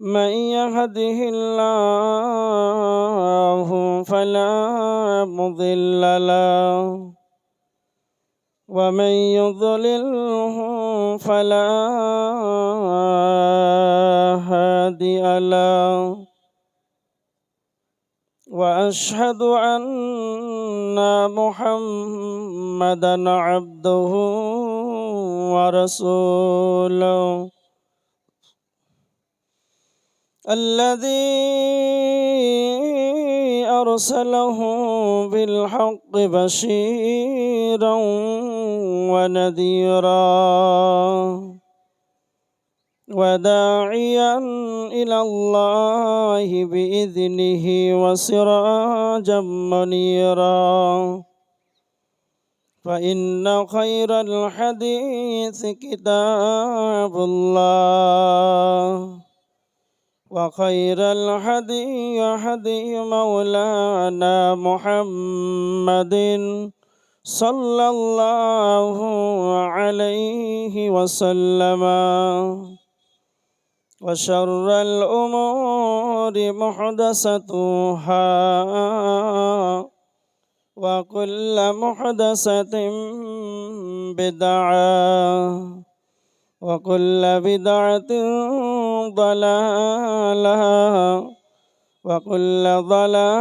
من يهده الله فلا مضل له ومن يضلله فلا هادي له. وأشهد أن محمدا عبده ورسوله. الذي أرسله بالحق بشيرا ونذيرا وداعيا إلى الله بإذنه وسراجا منيرا. فإن خير الحديث كتاب الله. وخير الهدي هدي مولانا محمد صلى الله عليه وسلم. وشر الأمور محدثتها. وكل محدثة بدعة. وكل بدعة ضلالة وكل ضلالة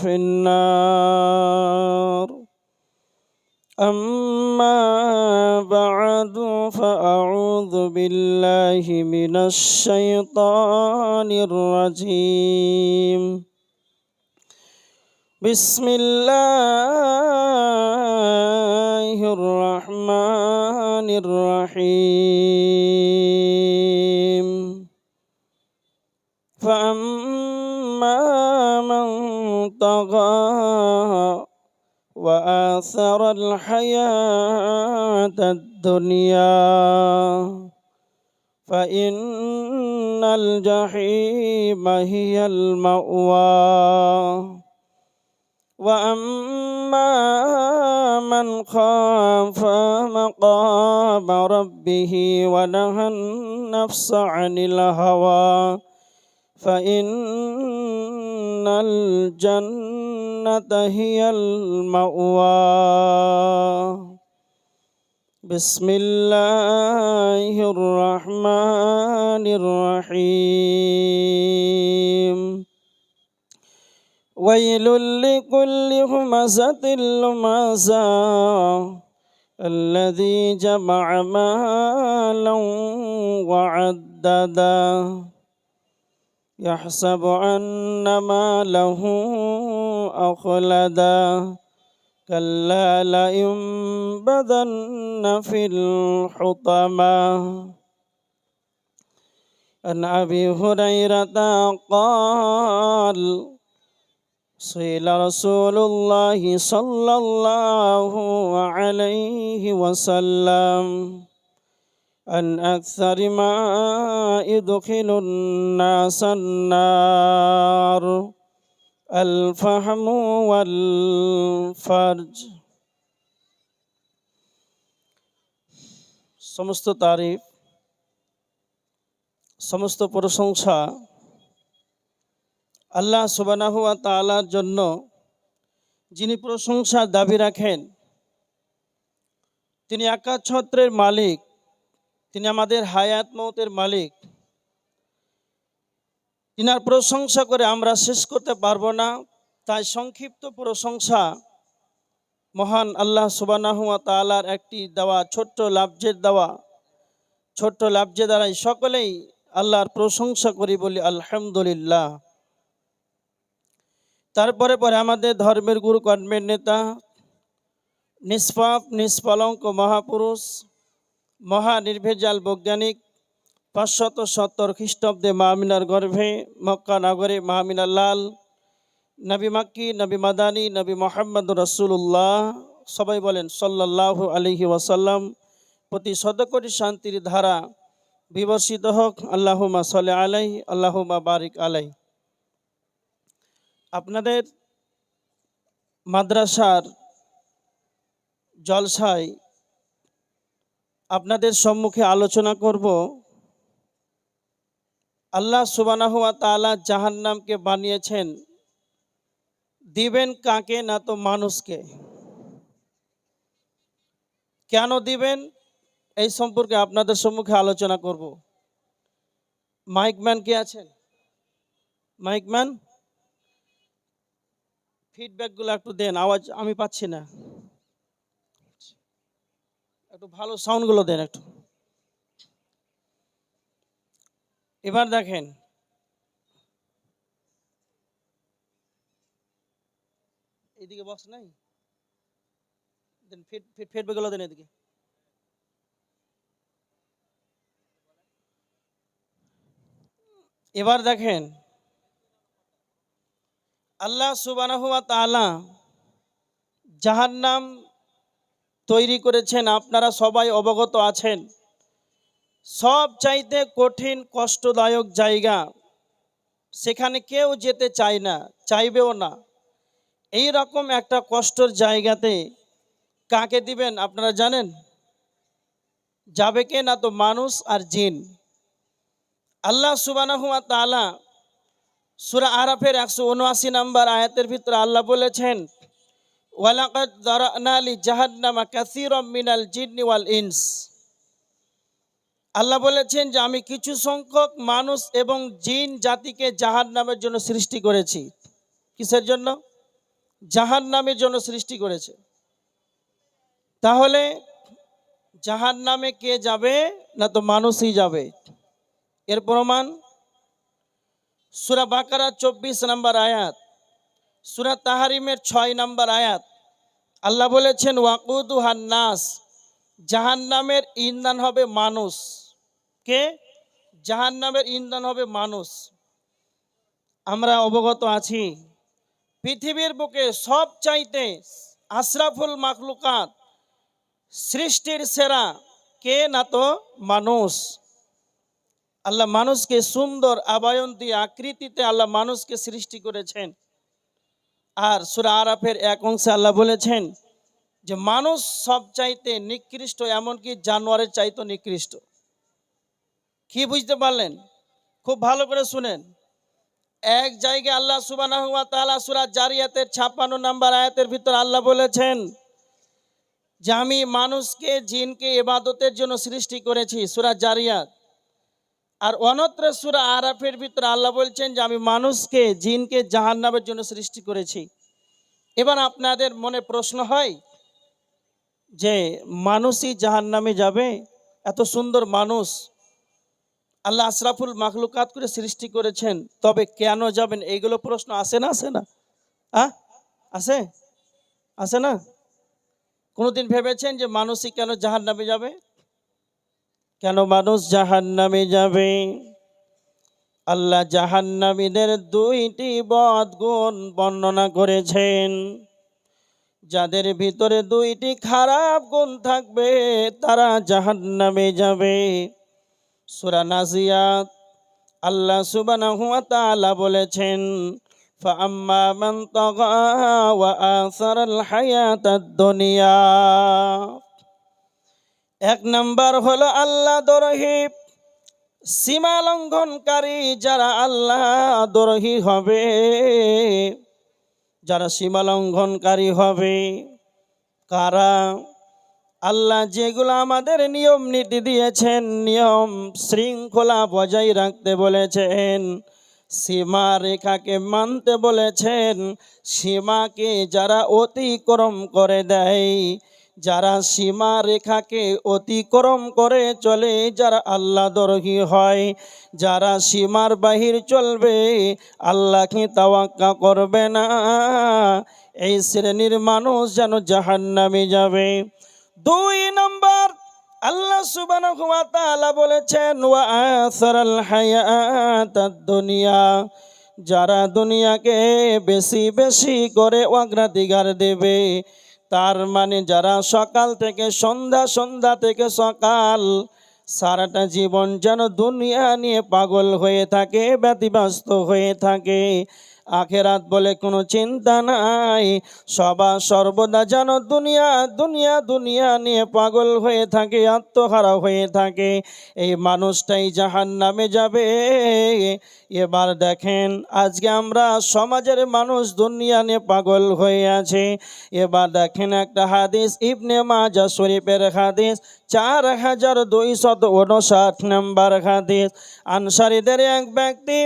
في النار أما بعد فأعوذ بالله من الشيطان الرجيم بسم الله الرحمن الرحيم. فأما من طغى وآثر الحياة الدنيا فإن الجحيم هي المأوى. وأما من خاف مقام ربه ونهى النفس عن الهوى فإن الجنة هي المأوى بسم الله الرحمن الرحيم ويل لكل همزة لمزة الذي جمع مالا وعددا. يحسب أن ماله أخلدا. كلا لينبذن في الحطمة. عن أبي هريرة قال سئل رسول الله صلى الله عليه وسلم أن أكثر ما يدخل الناس النار الفهم والفرج সমস্ত তারিফ সমস্ত প্রশংসা আল্লাহ সুবানাহুয়া তালার জন্য যিনি প্রশংসার দাবি রাখেন, তিনি ছত্রের মালিক, তিনি আমাদের হায়াত মৌতের মালিক। তিনার প্রশংসা করে আমরা শেষ করতে পারব না, তাই সংক্ষিপ্ত প্রশংসা মহান আল্লাহ সুবানাহুয়া তালার একটি দেওয়া, ছোট্ট লাভজের দেওয়া, ছোট্ট লাভজে দ্বারাই সকলেই আল্লাহর প্রশংসা করি বলি আলহামদুলিল্লাহ। তারপরে পরে আমাদের ধর্মের গুরু কর্মের নেতা, নিষ্পাপ, নিষ্পলঙ্ক মহাপুরুষ, মহানির্ভেজাল বৈজ্ঞানিক, পাঁচশত সত্তর খ্রিস্টাব্দে মাহমিনার গর্ভে মক্কা নগরে মাহমিনার লাল, নবী মাক্কি, নবী মাদানী, নবী মোহাম্মদ রসুল্লাহ সবাই বলেন সাল্লাহ আলহি ওয়াসাল্লাম প্রতি শতকোটি শান্তির ধারা বিবর্ষিত হোক। আল্লাহুমা সালে আলাই আল্লাহুমা বারিক আলাই আপনাদের মাদ্রাসার জলসায় আপনাদের সম্মুখে আলোচনা করব। আল্লাহ সুবানাহ তাআলা জাহান্নামকে বানিয়েছেন। দিবেন কাকে না তো মানুষকে। কেন দিবেন? এই সম্পর্কে আপনাদের সম্মুখে আলোচনা করব। মাইকম্যান কে আছেন? মাইকম্যান ফিডব্যাকগুলো একটু দেন, আওয়াজ আমি পাচ্ছি না। একটু ভালো সাউন্ডগুলো দেন একটু। এবার দেখেন। এদিকে বক্স নাই? দেন ফিড ফিড ফিডব্যাকগুলো দেন এদিকে। এবার দেখেন। আল্লাহ সুবানাহু তালা জাহান্নাম তৈরি করেছেন, আপনারা সবাই অবগত আছেন। সব চাইতে কঠিন, কষ্টদায়ক জায়গা, সেখানে কেউ যেতে চায় না, চাইবেও না। এই রকম একটা কষ্টর জায়গাতে কাকে দিবেন, আপনারা জানেন? যাবে কে না তো মানুষ আর জিন। আল্লাহ সুবানাহু ওয়া তাআলা সূরা আরাফের একশো উনআশি নম্বর আয়াতের ভিতরে আল্লাহ বলেছেন কাসীরাম মিনাল ইনস। আল্লাহ বলেছেন যে, আমি কিছু সংখ্যক মানুষ এবং জিন জাতিকে জাহান নামের জন্য সৃষ্টি করেছি। কিসের জন্য? জাহান্নামের জন্য সৃষ্টি করেছে। তাহলে জাহান্নামে কে যাবে না তো মানুষই যাবে? এর প্রমাণ সুরা বাকারা চব্বিশ নম্বর আয়াত, সুরা তাহারিমের ছয় নম্বর আয়াত। আল্লাহ বলেছেন, ওয়াকুদু নাস জাহান্নামের ইন্ধন হবে মানুষ। কে? জাহান্নামের ইন্ধন হবে মানুষ। আমরা অবগত আছি, পৃথিবীর বুকে সব চাইতে আশরাফুল মাখলুকাত সৃষ্টির সেরা কে না তো? মানুষ। আল্লাহ মানুষকে সুন্দর আবায়ন দিয়ে আকৃতিতে আল্লাহ মানুষকে সৃষ্টি করেছেন। আর সুরা আরাফের এক অংশে আল্লাহ বলেছেন যে, মানুষ সব চাইতে নিকৃষ্ট এমনকি জানোয়ারের চাইতে নিকৃষ্ট। কি বুঝতে পারলেন? খুব ভালো করে শুনেন। এক জায়গায় আল্লাহ সুবানাহু ওয়া তাআলা সূরা জারিয়াতের 56 নাম্বার আয়াতের ভিতর আল্লাহ বলেছেন যে, আমি মানুষকে, জিনকে এবাদতের জন্য সৃষ্টি করেছি সূরা জারিয়াত। আর অনত্র সূরা আরাফের ভিতরে আল্লাহ বলছেন যে আমি মানুষকে, জিনকে জাহান্নামের জন্য সৃষ্টি করেছি। এবার আপনাদের মনে প্রশ্ন হয় যে মানুষই জাহান্নামে যাবে? এত সুন্দর মানুষ আল্লাহ আশরাফুল মাখলুকাত করে সৃষ্টি করেছেন, তবে কেন যাবেন? এইগুলো প্রশ্ন আসে না আসে না? আ আসে? আসে না? কোনোদিন ভেবেছেন যে মানুষই কেন জাহান্নামে যাবে? কেন মানুষ জাহান্নামে যাবে আল্লাহ জাহান্নামীদের দুইটি বদ গুণ বর্ণনা করেছেন যাদের ভিতরে দুইটি খারাপ গুণ থাকবে তারা জাহান্নামে যাবে সূরা নাজিয়াত আল্লাহ সুবহানাহু ওয়া তাআলা বলেছেন فأما من طغى وآثر الحياة الدنيا এক নাম্বার হলো আল্লাহ দরহি। সীমা লঙ্ঘনকারী যারা আল্লাহ দরহি হবে, যারা সীমা লঙ্ঘনকারী হবে, কারা আল্লাহ যেগুলো আমাদের নিয়ম নীতি দিয়েছেন, নিয়ম শৃঙ্খলা বজায় রাখতে বলেছেন, সীমা রেখাকে মানতে বলেছেন, সীমাকে যারা অতিক্রম করে দেয় যারা সীমা রেখাকে অতিক্রম করে চলে, যারা আল্লাহ দরহি হয়, যারা সীমার বাহির চলবে, আল্লাহকে তাওয়াক্কা করবে না। এই শ্রেণির মানুষ যেন জাহান্নামে যাবে। দুই নম্বর, আল্লাহ তাআলা বলেছেন দুনিয়া যারা দুনিয়াকে বেশি বেশি করে অগ্রাধিকার দেবে তার মানে যারা সকাল থেকে সন্ধ্যা সন্ধ্যা থেকে সকাল, সারাটা জীবন যেন দুনিয়া নিয়ে পাগল হয়ে থাকে, ব্যতিব্যস্ত হয়ে থাকে। আখেরাত বলে কোনো চিন্তা নাই। সবা সর্বদা যেন দুনিয়া দুনিয়া দুনিয়া নিয়ে পাগল হয়ে থাকে, আত্মহারা হয়ে থাকে। এই মানুষটাই জাহান নামে যাবে। এবার দেখেন, আজকে আমরা সমাজের মানুষ দুনিয়া নিয়ে পাগল হয়ে আছে। এবার দেখেন একটা হাদিস, ইবনে মাজা শরীফের হাদিস, চার হাজার দুইশত উনষাট নম্বর হাদিস। আনসারীদের এক ব্যক্তি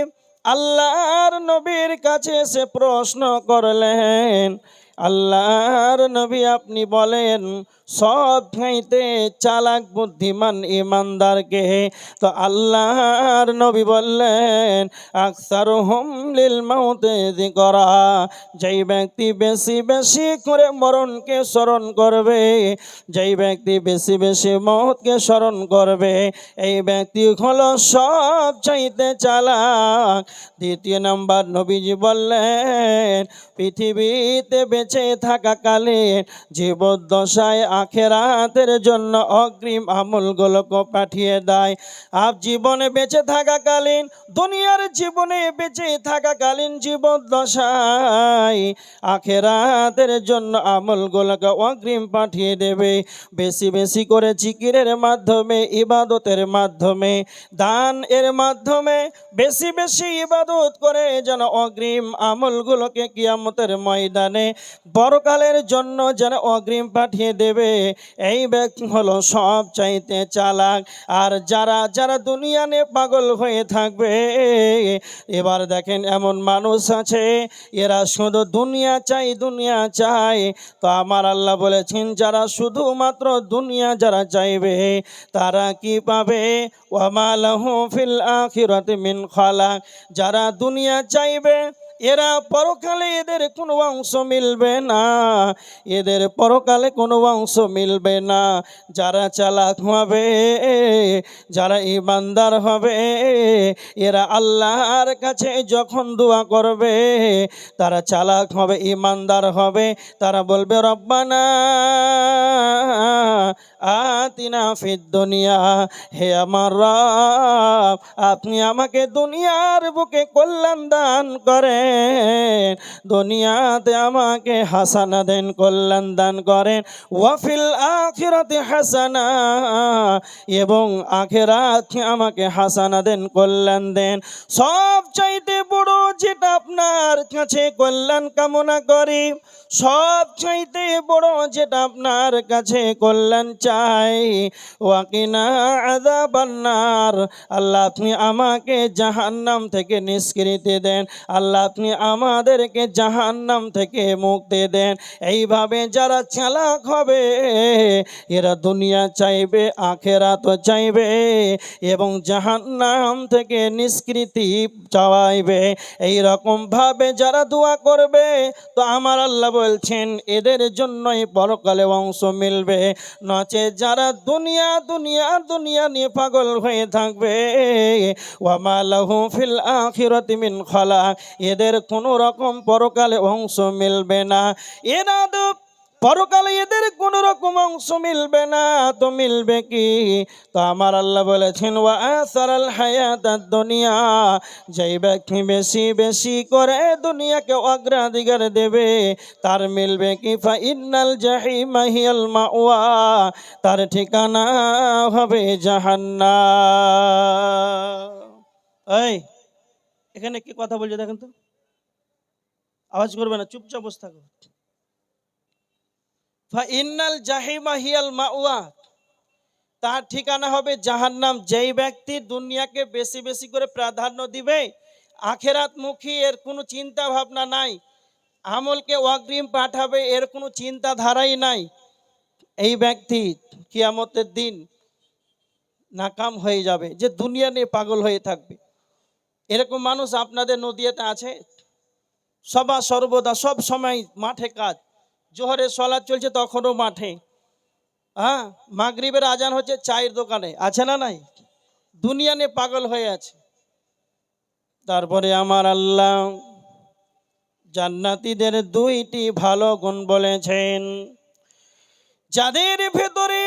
আল্লাহর নবীর কাছে সে প্রশ্ন করলেন আল্লাহর নবী আপনি বলেন সব খাইতে চালাক বুদ্ধিমান ইমানদারকে। তো আল্লাহর নবী বললেন আকসার হোম লিল মাউতে করা যেই ব্যক্তি বেশি বেশি করে মরণকে স্মরণ করবে, যেই ব্যক্তি বেশি বেশি মহৎকে স্মরণ করবে, এই ব্যক্তি হলো সব চাইতে চালাক। দ্বিতীয় নাম্বার নবীজি বললেন, পৃথিবীতে বেঁচে থাকাকালীন জীবদ্দশায় আখেরাতের জন্য অগ্রিম আমলগুলোকে পাঠিয়ে দেয়। আপ জীবনে বেঁচে থাকাকালীন, দুনিয়ার জীবনে বেঁচে থাকাকালীন জীবদ্দশায় আখেরাতের জন্য আমলগুলোকে অগ্রিম পাঠিয়ে দেবে। বেশি বেশি করে জিকিরের মাধ্যমে, ইবাদতের মাধ্যমে দান এর মাধ্যমে বেশি বেশি ইবাদত করে যেন অগ্রিম আমলগুলোকে কিয়ামতের ময়দানে বড়কালের জন্য যেন অগ্রিম পাঠিয়ে দেবে। এই ব্যক্তি হলো সব চাইতে চালাক। আর যারা যারা দুনিয়া নিয়ে পাগল হয়ে থাকবে, এবার দেখেন এমন মানুষ আছে, এরা শুধু দুনিয়া চাই দুনিয়া চাই। তো আমার আল্লাহ বলেছেন, যারা শুধুমাত্র দুনিয়া যারা চাইবে, তারা কি পাবে? ওয়ামালাহু ফিল আখিরাতি মিন খালাক। যারা দুনিয়া চাইবে এরা পরকালে এদের কোনো অংশ মিলবে না। এদের পরকালে কোনো অংশ মিলবে না। যারা চালাক হবে, যারা ইমানদার হবে, এরা আল্লাহর কাছে যখন দোয়া করবে, তারা চালাক হবে, ইমানদার হবে। তারা বলবে, রব্বানা আতিনা ফির দুনিয়া, হে আমার রব, আপনি আমাকে দুনিয়ার বুকে কল্যাণ দান করেন। দুনিয়াতে আমাকে হাসানা দেন, কল্যাণ দান করেন। ওয়াফিল আখিরাতে হাসানা, এবং আখেরাতে আমাকে হাসানা দেন, কল্যাণ দেন। সব চাইতে বড় যেটা আপনার কাছে কল্যাণ কামনা করি সব চাইতে বড় যেটা আপনার কাছে কল্যাণ চাই। ওয়াকিনা আযাবান্নার। আল্লাহ আপনি আমাকে জাহান্নাম থেকে নিষ্কৃতি দেন। আল্লাহ আপনি আমাদেরকে জাহান্নাম থেকে মুক্তি দেন। এইভাবে যারা চালাক হবে, এরা দুনিয়া চাইবে আখেরা তো চাইবে এবং জাহান্নাম থেকে নিষ্কৃতি চাওয়াইবে। এই রকম যারা দোয়া করবে, তো আমার আল্লাহ বলছেন, এদের জন্যই পরকালে অংশ মিলবে, নচে যারা দুনিয়া দুনিয়া দুনিয়া নিয়ে পাগল হয়ে থাকবে। ফিল মিন খলা এদের কোনো রকম পরকালে অংশ মিলবে না। এরা পরকালে এদের কোন রকম অংশ মিলবে না, তো মিলবে কি? তো আমার আল্লাহ বলেছেন, ওয়া আসারাল হায়াতাদ দুনিয়া যেই ব্যক্তি বেশি বেশি করে দুনিয়াকে অগ্রাধিকার দেবে, তার মিলবে কি? ফা ইন্নাল জাহিমা হিয়াল মাওয়া, তার ঠিকানা হবে জাহান্না এই, এখানে কি কথা বলছে দেখেন তো? আওয়াজ করবে না, চুপচাপ বসে থাকো। ইন্নাল জাহিমা হিয়াল মাওয়া। তার ঠিকানা হবে জাহান্নাম। যেই ব্যক্তি দুনিয়াকে বেশি বেশি করে প্রাধান্য দিবে আখেরাত মুখী এর কোনো চিন্তা ভাবনা নাই। আমলকে অগ্রিম পাঠাবে এর কোনো চিন্তাধারাই নাই। এই ব্যক্তি কিয়ামতের দিন নাকাম হয়ে যাবে, যে দুনিয়া নিয়ে পাগল হয়ে থাকবে। এরকম মানুষ আপনাদের নদীতে আছে? সবা সর্বদা সব সময় মাঠে কাজ। জোহরে সলাদ চলছে তখনও মাঠে। হ্যাঁ মাগরিবের আজান হচ্ছে চায়ের দোকানে। আছে না নাই? দুনিয়া নিয়ে পাগল হয়ে আছে। তারপরে আমার আল্লাহ জান্নাতীদের দুইটি ভালো গুণ বলেছেন। যাদের ভেতরে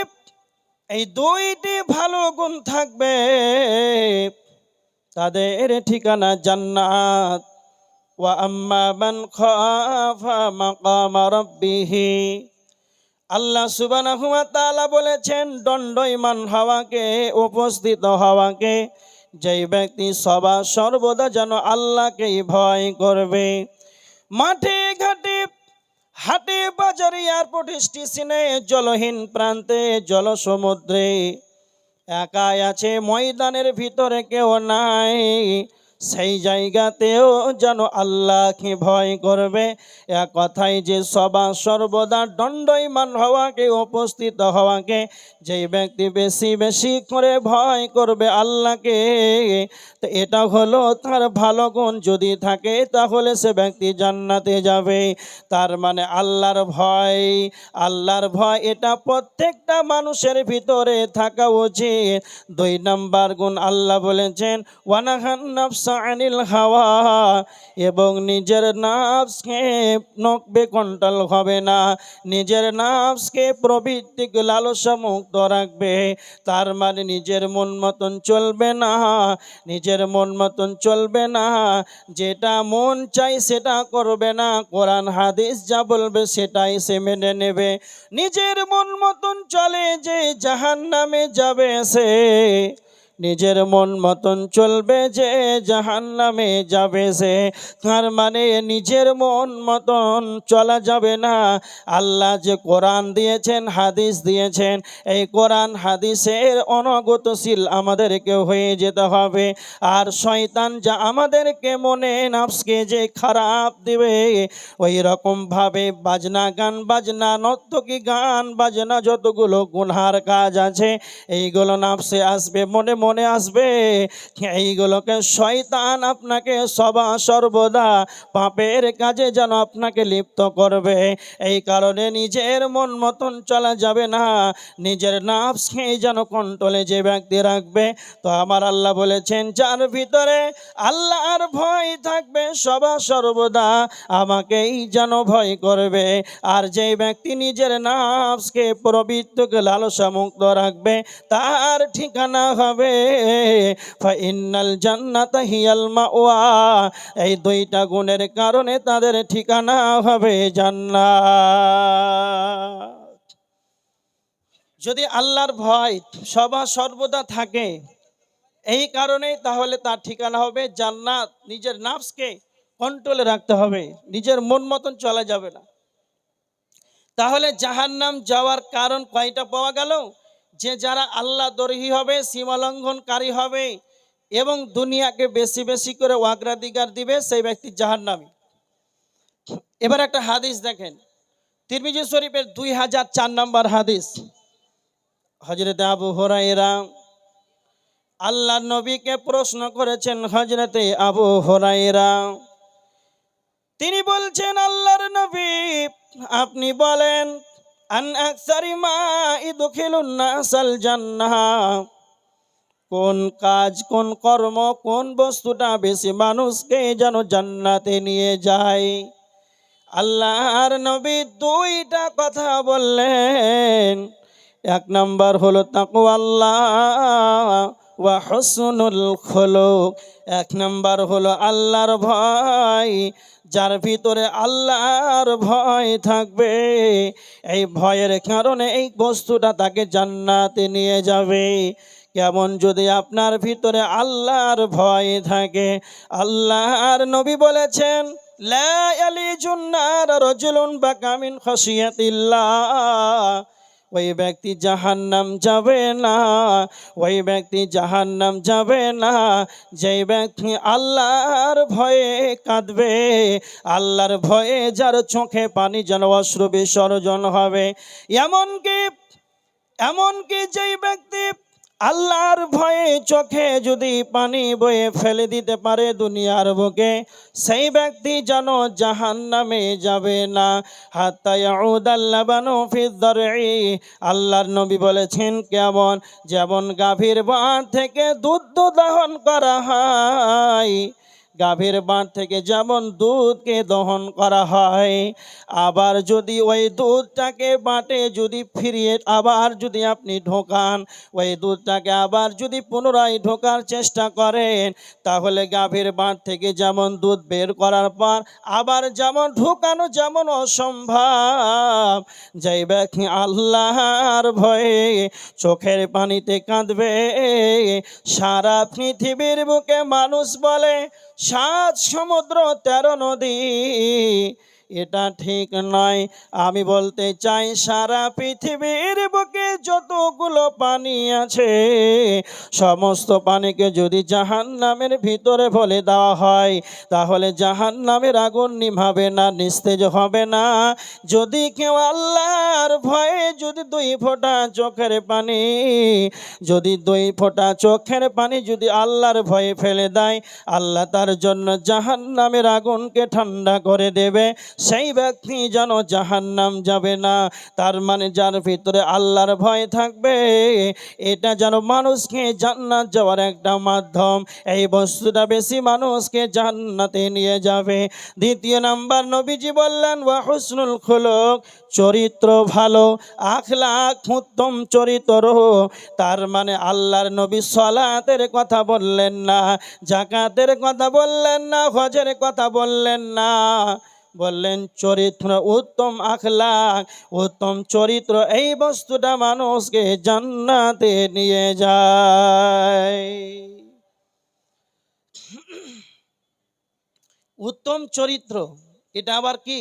এই দুইটি ভালো গুণ থাকবে, তাদের ঠিকানা জান্নাত। ওয়াম্মা মান খাফা মাকাম রাব্বিহি। আল্লাহ সুবহানাহু ওয়া তাআলা বলেছেন, দণ্ডয়মান হওয়াকে, উপস্থিত হওয়াকে, যেই ব্যক্তি সবা সর্বদা যেন আল্লাহকেই ভয় করবে। মাঠে ঘাটে, হাটে বাজারে, এয়ারপোর্ট, স্টেশনে, জলহীন প্রান্তে, জলসমুদ্রে, একাই আছে, ময়দানের ভিতরে কেউ নাই। সেই জায়গাতেও যেন আল্লাহকে ভয় করবে। এক কথাই যে সবা সর্বদা দণ্ডইমান হওয়াকে, উপস্থিত হওয়াকে, যেই ব্যক্তি বেশি বেশি করে ভয় করবে আল্লাহকে, তো এটা হলো তার ভালো গুণ যদি থাকে, তাহলে সে ব্যক্তি জান্নাতে যাবে। তার মানে আল্লাহর ভয় আল্লাহর ভয় এটা প্রত্যেকটা মানুষের ভিতরে থাকা উচিত। দুই নাম্বার গুণ আল্লাহ বলেছেন, ওয়ানাহান নাফসা আনিল হাওয়া এবং নিজের নাফসকে নকবে কন্ট্রোল হবে না। নিজের নাফসকে প্রবৃত্তিকে লালসা মুক্ত রাখবে। তার মানে নিজের মন মতন চলবে না। নিজের মন মতন চলবে না। যেটা মন চাই সেটা করবে না। কোরআন, হাদিস যা বলবে সেটাই সে মেনে নেবে। নিজের মন মতন চলে যে জাহান নামে যাবে সে। নিজের মন মতন চলবে যে জাহান নামে যাবে সে। তার মানে নিজের মন মতন চলা যাবে না। আল্লাহ যে কোরআন দিয়েছেন, হাদিস দিয়েছেন, এই কোরআন, হাদিসের অনগতশীল আমাদেরকে হয়ে যেতে হবে। আর শয়তান যা আমাদেরকে মনে নাফসকে যে খারাপ দিবে, ওই রকমভাবে বাজনা গান, বাজনা নর্তকী গান, বাজনা যতগুলো গুনহার কাজ আছে, এইগুলো নাফসে আসবে, মনে মনে মনে আসবে, এইগুলোকে শয়তান আপনাকে সবা সর্বদা পাপের কাজে যেন আপনাকে লিপ্ত করবে। এই কারণে নিজের মন মতন চলা যাবে না, নিজের নাফসকে যেন কন্ট্রোলে যে ব্যক্তি রাখবে। তো আমার আল্লাহ বলেছেন, যার ভিতরে আল্লাহর ভয় থাকবে, সবা সর্বদা আমাকেই যেন ভয় করবে। আর যে ব্যক্তি নিজের নাফসকে প্রবৃত্তকে লালসা মুক্ত রাখবে, তার ঠিকানা হবে ফাইনাল জান্নাত হিয়াল মাওয়া। এই দুইটা গুণের কারণে তাদের ঠিকানা হবে জান্নাত। যদি আল্লাহর ভয় সবা সর্বদা থাকে, এই কারণেই তাহলে তার ঠিকানা হবে জান্নাত। নিজের নাফসকে কন্ট্রোলে রাখতে হবে, নিজের মন মতন চলা যাবে না। তাহলে জাহান্নাম যাওয়ার কারণ কয়টা পাওয়া গেল? যে যারা আল্লাহ দরহি হবে, সীমালঙ্ঘনকারী হবে এবং দুনিয়াকে বেশি বেশি করে অগ্রাধিকার দিবে, সেই ব্যক্তি জাহান্নামী। এবার একটা হাদিস দেখেন। তিরমিজি শরীফের দুই হাজার চার নম্বর হাদিস। হজরত আবু হরাইরা আল্লাহ নবীকে প্রশ্ন করেছেন হজরতে আবু হরাইরা তিনি বলছেন, আল্লাহর নবী, আপনি বলেন আন আকসারি মা ইদখিলুন নাসাল জান্নাহ। কোন কাজ, কোন কর্ম, কোন বস্তুটা বেশি মানুষকে যেন জান্নাতে নিয়ে যায়? আল্লাহর নবী দুইটা কথা বললেন। এক নাম্বার হলো তাকু আল্লাহ ওয়া হসনুল খোলক। এক নাম্বার হলো আল্লাহর ভয়। যার ভিতরে আল্লাহর ভয় থাকবে, এই ভয়ের কারণে এই বস্তুটা তাকে জান্নাতে নিয়ে যাবে। কেমন যদি আপনার ভিতরে আল্লাহর ভয় থাকে, আল্লাহর নবী বলেছেন, লা ইয়ালিজুন নার রাজুলুন বাকামিন খাশিয়াতিল্লাহ। ওই ব্যক্তি জাহান্নাম যাবে না, ওই ব্যক্তি জাহান্নাম যাবে না। যেই ব্যক্তি আল্লাহর ভয়ে কাঁদবে, আল্লাহর ভয়ে যার চোখে পানি যেন অশ্রু বিসর্জন হবে, এমনকি এমনকি যেই ব্যক্তি আল্লাহর ভয়ে চোখে যদি পানি বয়ে ফেলে দিতে পারে দুনিয়ার বুকে, সেই ব্যক্তি যেন জাহান নামে যাবে না। আল্লাহর নবী বলেছেন, কেমন? যেমন গাভীর বাঁধ থেকে দুধ দহন করা হয়। গাভীর বাঁধ থেকে যেমন দুধকে দহন করা হয়, আবার যদি ওই দুধটাকে বাটে যদি ফিরিয়ে আবার যদি আপনি ঢোকান, ওই দুধটাকে আবার যদি পুনরায় ঢোকার চেষ্টা করেন, তাহলে গাভীর বাঁধ থেকে যেমন দুধ বের করার পর আবার যেমন ঢোকানো যেমন অসম্ভব। যেই ব্যক্তি আল্লাহর ভয়ে চোখের পানিতে কাঁদবে, সারা পৃথিবীর বুকে মানুষ বলে সাত সমুদ্র তেরো নদী এটা ঠিক নয়। আমি বলতে চাই, সারা পৃথিবীর বুকে যতগুলো পানি আছে, সমস্ত পানিকে যদি জাহান নামের ভিতরে ফলে দেওয়া হয়, তাহলে জাহান নামের আগুন নিভাবে না, নিস্তেজ হবে না। যদি কেউ আল্লাহর ভয়ে যদি দুই ফোঁটা চোখের পানি, যদি দুই ফোঁটা চোখের পানি যদি আল্লাহর ভয়ে ফেলে দেয়, আল্লাহ তার জন্য জাহান নামের আগুনকে ঠান্ডা করে দেবে। সেই ব্যক্তি যেন জাহান নাম যাবে না, তার মানে যার ভিতরে আল্লাহর ভয় থাকবে, এটা যেন মানুষকে জান্নাত যাওয়ার একটা মাধ্যম। এই বস্তুটা বেশি মানুষকে জান্নাতে নিয়ে যাবে। দ্বিতীয় নাম্বার, নবীজি বললেন, ওয়া হুসনুল খুলুক, চরিত্র ভালো আখলাক উত্তম চরিত্র। তার মানে আল্লাহর নবী সলাতের কথা বললেন না জাকাতের কথা বললেন না হজের কথা বললেন না। বললেন, চরিত্র উত্তম আখলাক, উত্তম চরিত্র এই বস্তুটা মানুষকে জান্নাতে নিয়ে যায়। উত্তম চরিত্র, এটা আবার কি?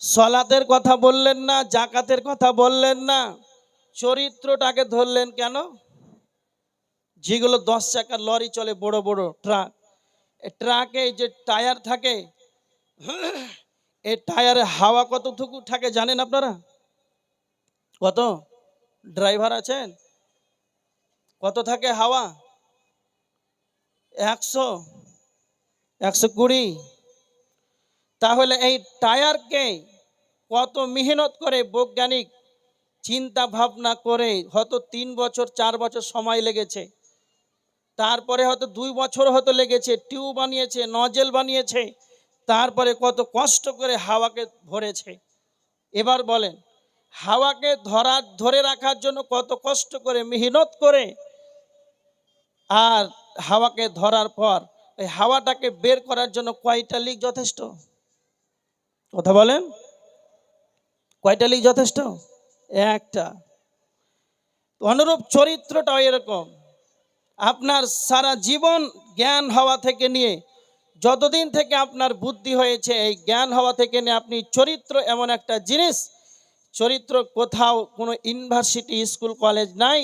সলাতের কথা বললেন না জাকাতের কথা বললেন না, চরিত্রটাকে ধরলেন কেন? যেগুলো দশ চাকার লরি চলে, বড় বড় ট্রাক ট্রাকে যে টায়ার থাকে এই টায়ারে হাওয়া কতটুকু থাকে জানেন আপনারা? কত? ড্রাইভার আছেন? কত থাকে হাওয়া? একশো? একশো কুড়ি? তাহলে এই টায়ারকে কত মেহনত করে বৈজ্ঞানিক চিন্তা ভাবনা করে হয়তো তিন বছর, চার বছর সময় লেগেছে। তারপরে হয়তো দুই বছর হয়তো লেগেছে, টিউব বানিয়েছে, নজেল বানিয়েছে। তারপরে কত কষ্ট করে হাওয়াকে ধরেছে। এবার বলেন, হাওয়াকে ধরার ধরে রাখার জন্য কত কষ্ট করে, মেহনত করে, আর হাওয়াকে ধরার পর এই হাওয়াটাকে বের করার জন্য কয়টা লিক যথেষ্ট? কথা বলেন, কয়টা লিক যথেষ্ট? একটা। অনুরূপ চরিত্রটাও এরকম। আপনার সারা জীবন জ্ঞান হওয়া থেকে নিয়ে যতদিন থেকে আপনার বুদ্ধি হয়েছে, এই জ্ঞান হওয়া থেকে নিয়ে আপনি চরিত্র এমন একটা জিনিস, চরিত্র কোথাও কোনো ইউনিভার্সিটি, স্কুল, কলেজ নাই,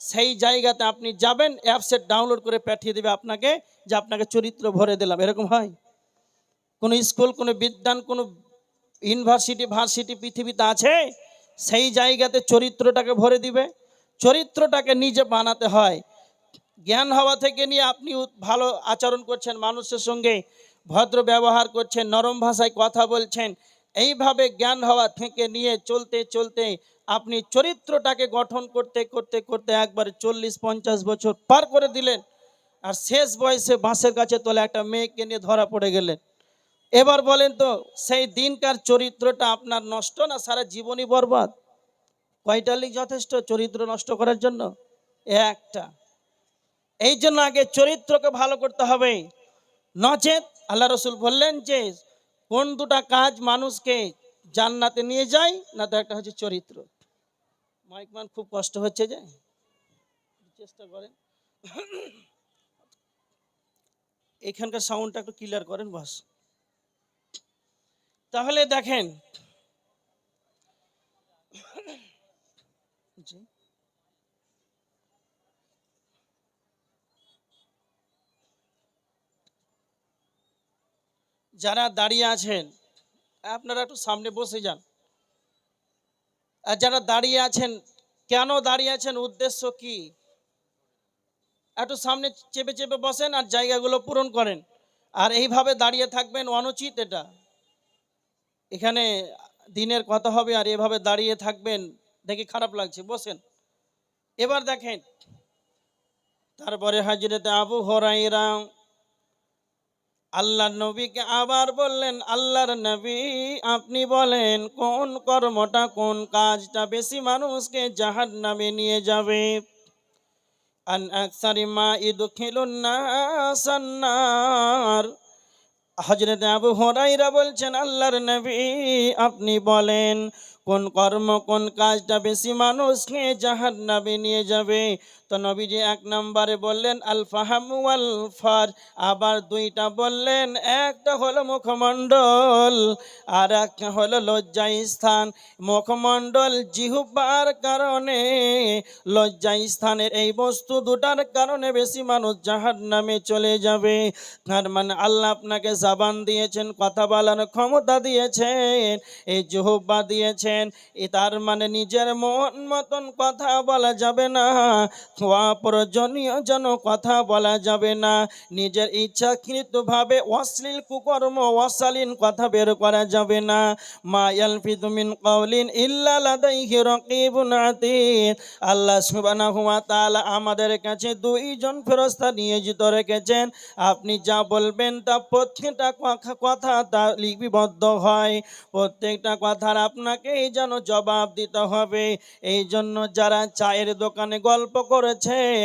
সেই জায়গাতে আপনি যাবেন অ্যাপসেট ডাউনলোড করে পাঠিয়ে দেবে আপনাকে, যে আপনাকে চরিত্র ভরে দিলাম। এরকম হয়? কোনো স্কুল, কোনো বিদ্যান, কোনো ইউনিভার্সিটি, ভার্সিটি পৃথিবীতে আছে, সেই জায়গাতে চরিত্রটাকে ভরে দিবে? চরিত্রটাকে নিজে বানাতে হয়। জ্ঞান হওয়া থেকে নিয়ে আপনি ভালো আচরণ করছেন, মানুষের সঙ্গে ভদ্র ব্যবহার করছেন, নরম ভাষায় কথা বলছেন, এইভাবে জ্ঞান হওয়া থেকে নিয়ে চলতে চলতে আপনি চরিত্রটাকে গঠন করতে করতে করতে একবার চল্লিশ, পঞ্চাশ বছর পার করে দিলেন আর শেষ বয়সে বাঁশের কাছে তোলে একটা মেয়েকে নিয়ে ধরা পড়ে গেলেন। এবার বলেন তো, সেই দিনকার চরিত্রটা আপনার নষ্ট না সারা জীবনই বরবাদ? কয়টা লিখ যথেষ্ট চরিত্র নষ্ট করার জন্য? একটা। এই জন্য আগে চরিত্রকে ভালো করতে হবে। নচেত আল্লাহ রসুল বললেন যে, কোন দুটা কাজ মানুষকে জান্নাতে নিয়ে যায়, না তো একটা হচ্ছে চরিত্র। মাইকমান খুব কষ্ট হচ্ছে যে। চেষ্টা করেন। এখানকার সাউন্ডটা একটু ক্লিয়ার করেন বাস। তাহলে দেখেন। জি। যারা দাঁড়িয়ে আছেন, আপনারা একটু সামনে বসে যান। আর যারা দাঁড়িয়ে আছেন, কেন দাঁড়িয়ে আছেন, উদ্দেশ্য কি? একটু সামনে চেপে চেপে বসেন আর জায়গাগুলো পূরণ করেন। আর এইভাবে দাঁড়িয়ে থাকবেন অনুচিত এটা। এখানে দিনের কথা হবে আর এভাবে দাঁড়িয়ে থাকবেন দেখে খারাপ লাগছে। বসেন। এবার দেখেন, তারপরে হাজিরতে আবু হরাইরা আল্লাহ নবীকে আবার বললেন, আল্লাহর নবী, আপনি বলেন, কোন কর্মটা, কোন কাজটা বেশি মানুষকে জাহান নামে নিয়ে যাবে? হজরত আবু হরাইরা বলছেন, আল্লাহর নবী, আপনি বলেন কোন কর্ম, কোন কাজটা বেশি মানুষকে জাহান নামে নিয়ে যাবে? তো নবীজি এক নম্বরে বললেন আল ফাহামু ফার আবার দুইটা বললেন, একটা হলো মুখমণ্ডল, আর একটা হলো লজ্জা স্থান মুখমণ্ডল জিহুবার কারণে লজ্জা স্থানের এই বস্তু দুটার কারণে বেশি মানুষ জাহান নামে চলে যাবে। তার মানে আল্লাহ আপনাকে জাবান দিয়েছেন, কথা বলার ক্ষমতা দিয়েছেন, এই জুহুব্বা দিয়েছেন এ তার মানে নিজের মন মতন কথা বলা যাবে না অপ্রয়োজনীয় যেন কথা বলা যাবে না। নিজের ইচ্ছাকৃতভাবে অশ্লীল কুকর্ম, অশালীন কথা বের করা যাবে না। মা ইয়ালফিদু মিন কাউলিন ইল্লা লাদাইহি রাকিবুন আতীদ। আল্লাহ সুবহানাহু ওয়া তাআলা আমাদের কাছে দুইজন ফেরেশতা নিয়োজিত রেখেছেন। আপনি যা বলবেন তা প্রত্যেকটা কথা- কথা তা লিপিবদ্ধ হয়। প্রত্যেকটা কথার আপনাকেই যেন জবাব দিতে হবে। এই জন্য যারা চায়ের দোকানে গল্প করেছেন,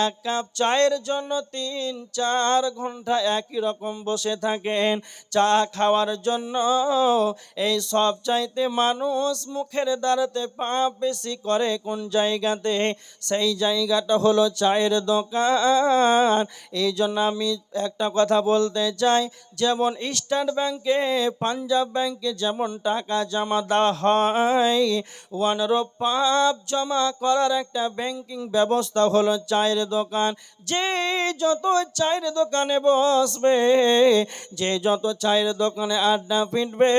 এক কাপ চায়ের জন্য তিন, চার ঘণ্টা একই রকম বসে থাকেন। চা খাওয়ার জন্য এই সব চাইতে মানুষ মুখের দ্বারাতে পাপ বেশি করে কোন জায়গাতে? সেই জায়গাটা হলো চায়ের দোকান। এই জন্য আমি একটা কথা বলতে চাই, যেমন স্টেট ব্যাংকে পাঞ্জাব ব্যাংকে যেমন টাকা জমা দেওয়া হয় ওয়ানেরও পাপ জমা করার একটা ব্যাংকিং ব্যবস্থা হলো চায়ের দোকান। যে যত চায়ের দোকানে বসবে, যে যত চায়ের দোকানে আড্ডা পিটবে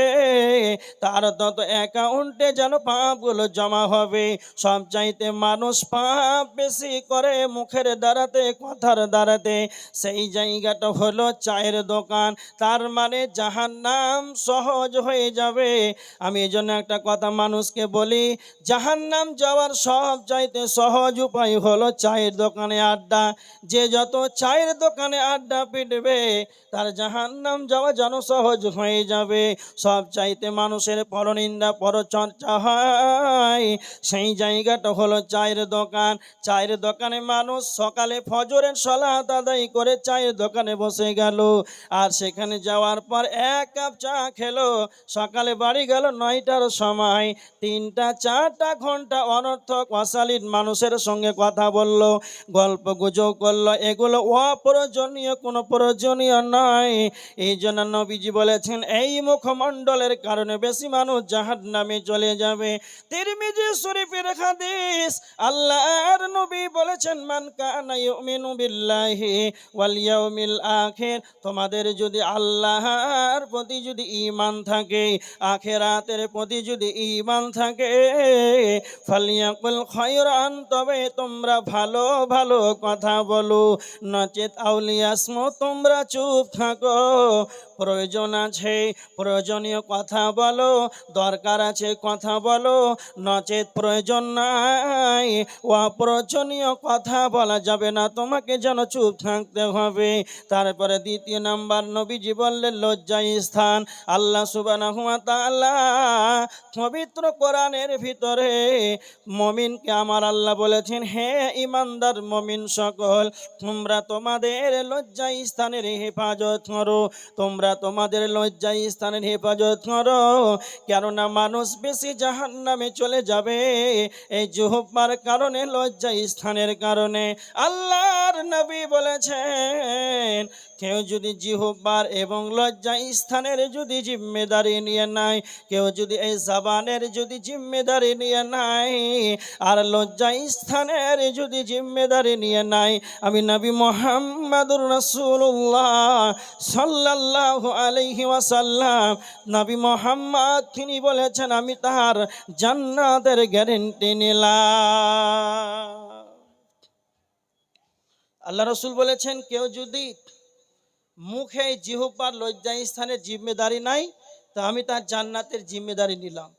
তার তত অ্যাকাউন্টে যেন পাপগুলো জমা হবে। সব চাইতে মানুষ পাপ বেশি করে মুখের দ্বারাতে, কথার দ্বারাতে। সেই জায়গাটা হলো চায়ের দোকান। তার মানে জাহান নাম সহজ হয়ে যাবে। আমি এই জন্য একটা কথা মানুষকে বলি জাহান নাম যাওয়ার সব চাইতে সহজ উপায় হলো চায়ের দোকানে আড্ডা। যে যত চায়ের দোকানে আড্ডা পিটবে, তার জাহান নাম যাওয়া যেন সহজ হয়ে যাবে। সব চাইতে মানুষের পরনিন্দা, পরচর্চা হয়। সেই জায়গাটা হলো চায়ের দোকান। চায়ের দোকানে মানুষ সকালে ফজরের সলাত আদায় করে চায়ের দোকানে বসে গেল। আর সেখানে যাওয়ার পর এক কাপ চা খেলো। সকালে বাড়ি গেল নয়টার সময়। তিনটা, চারটা ঘণ্টা অনর্থক অশালীন মানুষের সঙ্গে কথা বলল, গল্প গুজব করল, এগুলো অপ্রয়োজনীয়, কোনো প্রয়োজনীয় নয়। এই জন্য নবীজি বলেছেন, এই মুখমণ্ডলের কারণে বেশি মানুষ জাহান নামে চলে যাবে। তিরমিজি শরীফের হাদিস, আল্লাহর নবী বলেছেন, মান কানা ইউমিনু বিল্লাহি ওয়াল ইয়াউমিল আখির। তোমাদের যদি আল্লাহর প্রতি যদি ঈমান থাকে, আখিরাতের প্রতি যদি ইমান থাকে ফালিয়াকুল খয়রান, তবে তোমরা ভালো ভালো কথা বলো। নচেত আউলিয়াসমো তোমরা চুপ থাকো। প্রয়োজন আছে, প্রয়োজনীয় কথা বলো, দরকার আছে কথা বলো, নচেত প্রয়োজন নাই, অপ্রয়োজনীয় কথা বলা যাবে না, তোমাকে যেন চুপ থাকতে হবে। তারপরে দ্বিতীয় নাম্বার, নবীজি বললেন, লজ্জায় স্থান, আল্লাহ তাআলা পবিত্র কোরআনের ভিতরে মমিনকে আমার আল্লাহ বলেছেন, হে ইমানদার মমিন সকল, তোমরা তোমাদের লজ্জা স্থানের হেফাজত করো, তোমরা তোমাদের লজ্জায় স্থানের হেফাজত করো। কেননা মানুষ বেশি জাহান নামে চলে যাবে। এই জুহব্বার কারণে, লজ্জায় স্থানের কারণে আল্লাহর নবী বলেছেন কেউ যদি জিহব্বার এবং লজ্জা স্থানের যদি জিম্মেদারি নিয়ে নাই কেউ যদি এই জাবানের যদি জিম্মেদারি নিয়ে নাই আর লজ্জা স্থানের যদি জিম্মেদারি নিয়ে নাই আমি নবী মোহাম্মদুর রসুল্লাহ সাল্লাল্লাহু আলাইহি ওয়াসাল্লাম, নবী মোহাম্মদ তিনি বলেছেন, আমি তাহার জান্নাতের গ্যারেন্টি নিলাম। আল্লাহ রসুল বলেছেন, কেউ যদি মুখে জিহুব্বার লজ্জা স্থানের জিম্মেদারি নাই তা আমি তার জান্নাতের জিম্মেদারি নিলাম।